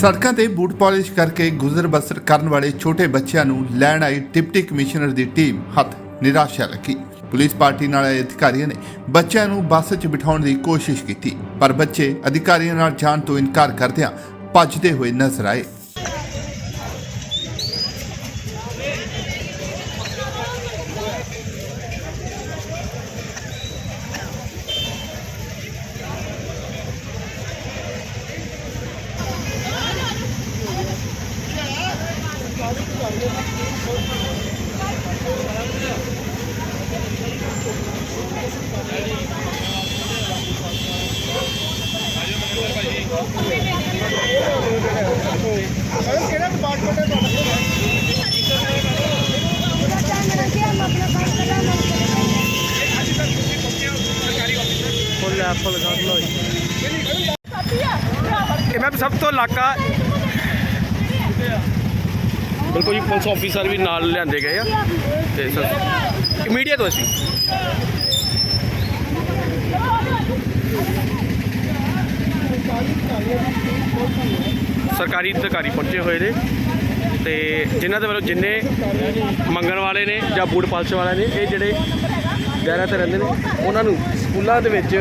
ਸੜਕਾਂ ਤੇ boot polish ਕਰਕੇ ਗੁਜ਼ਰ ਬਸਰ ਕਰਨ ਵਾਲੇ ਛੋਟੇ ਬੱਚਿਆਂ ਨੂੰ ਲੈਣ ਆਈ ਡਿਪਟੀ ਕਮਿਸ਼ਨਰ ਦੀ ਟੀਮ ਹੱਥ ਨਿਰਾਸ਼ਾ ਲੱਗੀ ਪੁਲਿਸ ਪਾਰਟੀ ਨਾਲ ਆਏ ਅਧਿਕਾਰੀਆਂ ਨੇ ਬੱਚਿਆਂ ਨੂੰ ਬੱਸ 'ਚ ਬਿਠਾਉਣ ਦੀ ਕੋਸ਼ਿਸ਼ ਕੀਤੀ, ਪਰ ਬੱਚੇ ਅਧਿਕਾਰੀਆਂ ਨਾਲ ਜਾਣ ਤੋਂ ਇਨਕਾਰ ਕਰਦਿਆਂ ਭੱਜਦੇ ਹੋਏ ਨਜ਼ਰ ਆਏ। ਕਿਹੜਾ ਡਿਪਾਰਟਮੈਂਟ ਹੈ ਤੁਹਾਡਾ ਫੁੱਲ ਐਪਲ ਕਰ ਲਓ ਇਹ ਮੈਂ ਸਭ ਤੋਂ ਇਲਾਕਾ ਬਿਲਕੁਲ ਜੀ, ਪੁਲਿਸ ਆਫੀਸਰ ਵੀ ਨਾਲ ਲਿਆਂਦੇ ਗਏ ਆ। ਤੇ ਸਰ ਮੀਡੀਆ ਤੋਂ ਅਸੀਂ। ਸਰਕਾਰੀ ਅਧਿਕਾਰੀ ਪਹੁੰਚੇ ਹੋਏ ਨੇ ਤੇ ਜਿਨ੍ਹਾਂ ਦੇ ਵੱਲੋਂ ਜਿੰਨੇ ਮੰਗਣ ਵਾਲੇ ਨੇ ਜਾਂ ਬੂਟ ਪਾਲਸ਼ ਵਾਲੇ ਨੇ, ਇਹ ਜਿਹੜੇ ਦਾਇਰਾ ਤੇ ਰਹਿੰਦੇ ਨੇ, ਉਹਨਾਂ ਨੂੰ ਸਕੂਲਾਂ ਦੇ ਵਿੱਚ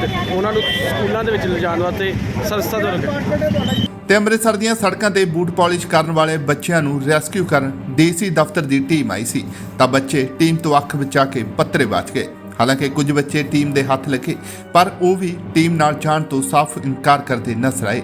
ਤੇ ਉਹਨਾਂ ਨੂੰ ਸਕੂਲਾਂ ਦੇ ਵਿੱਚ ਲਿਜਾਣ ਵਾਸਤੇ ਸੰਸਥਾ ਦੁਆਰਾ ਤੇ ਅੰਮ੍ਰਿਤਸਰ ਦੀਆਂ ਸੜਕਾਂ ਤੇ ਬੂਟ ਪਾਲਿਸ਼ ਕਰਨ ਵਾਲੇ ਬੱਚਿਆਂ ਨੂੰ ਰੈਸਕਿਊ ਕਰਨ ਡੀਸੀ ਦਫ਼ਤਰ ਦੀ ਟੀਮ ਆਈ ਸੀ। ਤਾਂ ਬੱਚੇ ਟੀਮ ਤੋਂ ਅੱਖ ਬਚਾ ਕੇ ਪੱਤਰੇ ਬਚ ਗਏ। ਹਾਲਾਂਕਿ ਕੁਝ ਬੱਚੇ ਟੀਮ ਦੇ ਹੱਥ ਲੱਗੇ, ਪਰ ਉਹ ਵੀ ਟੀਮ ਨਾਲ ਜਾਣ ਤੋਂ ਸਾਫ਼ ਇਨਕਾਰ ਕਰਦੇ ਨਜ਼ਰ ਆਏ।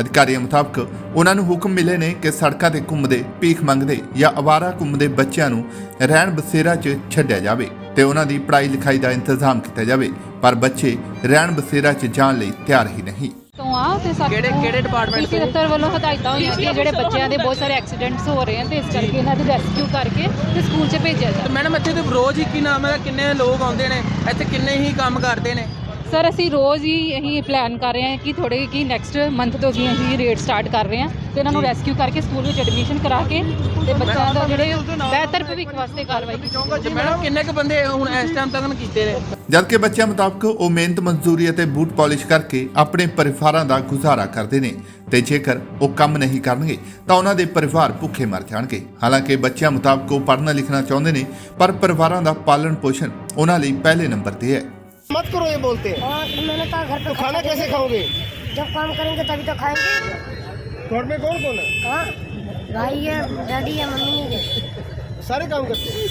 ਅਧਿਕਾਰੀਆਂ ਮੁਤਾਬਕ ਉਹਨਾਂ ਨੂੰ ਹੁਕਮ ਮਿਲੇ ਨੇ ਕਿ ਸੜਕਾਂ ਤੇ ਘੁੰਮਦੇ ਭੀਖ ਮੰਗਦੇ ਜਾਂ ਅਵਾਰਾ ਘੁੰਮਦੇ ਬੱਚਿਆਂ ਨੂੰ ਰਹਿਣ ਬਸੇਰਾ 'ਚ ਛੱਡਿਆ ਜਾਵੇ। ਤੇ ਉਹਨਾਂ ਦੀ ਪੜ੍ਹਾਈ ਲਿਖਾਈ ਦਾ ਇੰਤਜ਼ਾਮ ਕੀਤਾ ਜਾਵੇ ਪਰ ਬੱਚੇ ਰਹਿਣ ਬਸੇਰਾ 'ਚ ਜਾਣ ਲਈ ਤਿਆਰ ਹੀ ਨਹੀਂ। ਤੋਂ ਆ ਤੇ ਸਾਡੇ ਕਿਹੜੇ- ਕਿਹੜੇ department ਡੀਸੀ ਦਫ਼ਤਰ ਵੱਲੋਂ ਹਦਾਇਤਾਂ ਹੋਈਆਂ ਕਿ ਜਿਹੜੇ ਬੱਚਿਆਂ ਦੇ ਬਹੁਤ ਸਾਰੇ ਐਕਸੀਡੈਂਟਸ ਹੋ ਰਹੇ ਹਨ ਤੇ ਇਸ ਕਰਕੇ ਇਹਨਾਂ ਦੇ ਰੈਸਕਿਊ ਕਰਕੇ ਤੇ ਸਕੂਲ 'ਚ ਭੇਜਿਆ ਤੇ ਜਾਵੇ ਮੈਡਮ ਇੱਥੇ ਤੇ ਰੋਜ਼ ਹੀ ਕੀ ਨਾਮ ਹੈ ਕਿੰਨੇ ਲੋਕ ਆਉਂਦੇ ਨੇ ਇੱਥੇ ਕਿੰਨੇ ਹੀ ਕੰਮ ਕਰਦੇ ਨੇ? ਸਰ ਅਸੀਂ ਰੋਜ਼ ਹੀ ਅਸੀਂ ਪਲਾਨ ਕਰ ਰਹੇ ਹਾਂ ਕਿ ਥੋੜੇ ਕਿ ਨੈਕਸਟ ਮੰਥ ਤੋਂ ਅਸੀਂ ਅਸੀਂ ਰੇਟ ਸਟਾਰਟ ਕਰ ਰਹੇ ਹਾਂ ਤੇ ਇਹਨਾਂ ਨੂੰ ਰੈਸਕਿਊ ਕਰਕੇ ਸਕੂਲ ਵਿੱਚ ਐਡਮਿਸ਼ਨ ਕਰਾ ਕੇ ਤੇ ਬੱਚਿਆਂ ਦਾ ਜਿਹੜੇ ਬਿਹਤਰ ਭਵਿੱਖ ਵਾਸਤੇ ਕਾਰਵਾਈ ਮੈਡਮ ਕਿੰਨੇ ਕੁ ਬੰਦੇ ਹੁਣ ਇਸ ਟਾਈਮ ਤੱਕ ਕੀਤੇ ਨੇ ਜਦਕਿ ਬੱਚਿਆਂ ਮੁਤਾਬਕ ਉਹ ਮਿਹਨਤ ਮਜ਼ਦੂਰੀ ਅਤੇ ਬੂਟ ਪਾਲਿਸ਼ ਕਰਕੇ ਆਪਣੇ ਪਰਿਵਾਰਾਂ ਦਾ ਗੁਜ਼ਾਰਾ ਕਰਦੇ ਨੇ ਤੇ ਜੇਕਰ ਉਹ ਕੰਮ ਨਹੀਂ ਕਰਨਗੇ ਤਾਂ ਉਹਨਾਂ ਦੇ ਪਰਿਵਾਰ ਭੁੱਖੇ ਮਰ ਜਾਣਗੇ। ਹਾਲਾਂਕਿ ਬੱਚਿਆਂ ਮੁਤਾਬਕ ਉਹ ਪੜ੍ਹਨਾ ਲਿਖਣਾ ਚਾਹੁੰਦੇ ਨੇ ਪਰ ਪਰਿਵਾਰਾਂ ਦਾ ਪਾਲਣ ਪੋਸ਼ਣ ਉਹਨਾਂ ਲਈ ਪਹਿਲੇ ਨੰਬਰ ਤੇ ਹੈ। मत करो ये बोलते। हैं हाँ तो मैंने कहा घर पे तो खाना कैसे खाओगे? जब काम करेंगे तभी तो खाएँगे। घर में कौन कौन है? हाँ भाई है डैडी है मम्मी है। सारे काम करते हैं।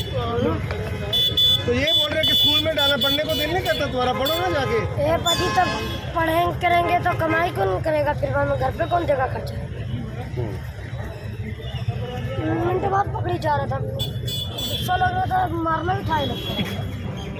तो ये बोल रहे कि स्कूल में डालना पढ़ने को दिल नहीं करता तुम्हारा? पढ़ो ना जाके। ये पति तो पढ़ेंगे करेंगे तो कमाई कौन करेगा? फिर में घर पे कौन देगा खर्चा? मिनट बाद पकड़ी जा रहा था। गुस्सा लग रहा था मारना भी था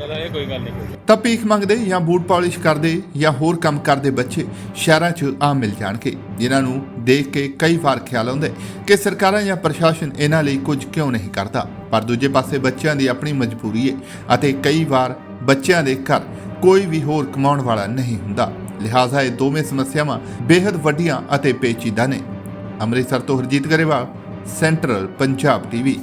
ਚਲੋ ਤਾਂ ਭੀਖ ਮੰਗਦੇ ਜਾਂ ਬੂਟ ਪਾਲਿਸ਼ ਕਰਦੇ ਜਾਂ ਹੋਰ ਕੰਮ ਕਰਦੇ ਬੱਚੇ ਸ਼ਹਿਰਾਂ 'ਚ ਆਮ ਮਿਲ ਜਾਣਗੇ। ਜਿਨ੍ਹਾਂ ਨੂੰ ਦੇਖ ਕੇ ਕਈ ਵਾਰ ਖਿਆਲ ਆਉਂਦਾ ਕਿ ਸਰਕਾਰਾਂ ਜਾਂ ਪ੍ਰਸ਼ਾਸਨ ਇਹਨਾਂ ਲਈ ਕੁਝ ਕਿਉਂ ਨਹੀਂ ਕਰਦਾ। ਪਰ ਦੂਜੇ ਪਾਸੇ ਬੱਚਿਆਂ ਦੀ ਆਪਣੀ ਮਜਬੂਰੀ ਹੈ ਅਤੇ ਕਈ ਵਾਰ ਬੱਚਿਆਂ ਦੇ ਘਰ ਕੋਈ ਵੀ ਹੋਰ ਕਮਾਉਣ ਵਾਲਾ ਨਹੀਂ ਹੁੰਦਾ। ਲਿਹਾਜ਼ਾ ਇਹ ਦੋਵੇਂ ਸਮੱਸਿਆਵਾਂ ਬੇहद ਵੱਡੀਆਂ ਅਤੇ ਪੇਚੀਦਾ ਨੇ। ਅੰਮ੍ਰਿਤਸਰ ਤੋਂ ਹਰਜੀਤ ਗਰੇਵਾਲ, ਸੈਂਟਰਲ ਪੰਜਾਬ ਟੀਵੀ।